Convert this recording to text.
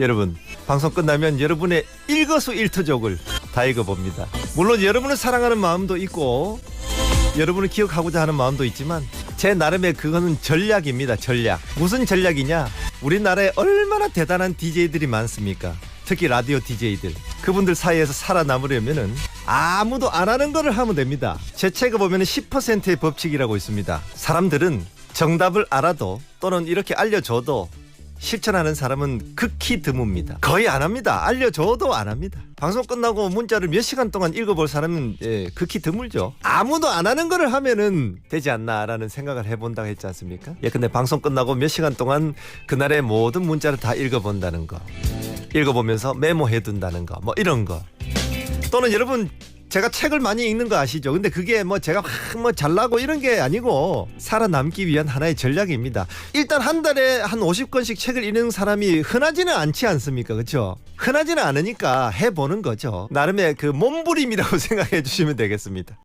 여러분 방송 끝나면 여러분의 일거수일투족을 다 읽어봅니다. 물론 여러분을 사랑하는 마음도 있고 여러분을 기억하고자 하는 마음도 있지만 제 나름의 그거는 전략입니다. 전략. 무슨 전략이냐? 우리나라에 얼마나 대단한 DJ들이 많습니까? 특히 라디오 DJ들. 그분들 사이에서 살아남으려면은 아무도 안 하는 거를 하면 됩니다. 제 책에 보면은 10%의 법칙이라고 있습니다. 사람들은 정답을 알아도 또는 이렇게 알려줘도 실천하는 사람은 극히 드뭅니다. 거의 안 합니다. 알려줘도 안 합니다. 방송 끝나고 문자를 몇 시간 동안 읽어볼 사람은 예, 극히 드물죠. 아무도 안 하는 거를 하면은 되지 않나라는 생각을 해본다고 했지 않습니까? 예, 근데 방송 끝나고 몇 시간 동안 그날의 모든 문자를 다 읽어본다는 거, 읽어보면서 메모해둔다는 거, 뭐 이런 거. 또는 여러분 제가 책을 많이 읽는 거 아시죠? 근데 그게 뭐 제가 막뭐 잘나고 이런 게 아니고 살아남기 위한 하나의 전략입니다. 일단 한 달에 한 50권씩 책을 읽는 사람이 흔하지는 않지 않습니까? 그렇죠? 흔하지는 않으니까 해보는 거죠. 나름의 그 몸부림이라고 생각해 주시면 되겠습니다.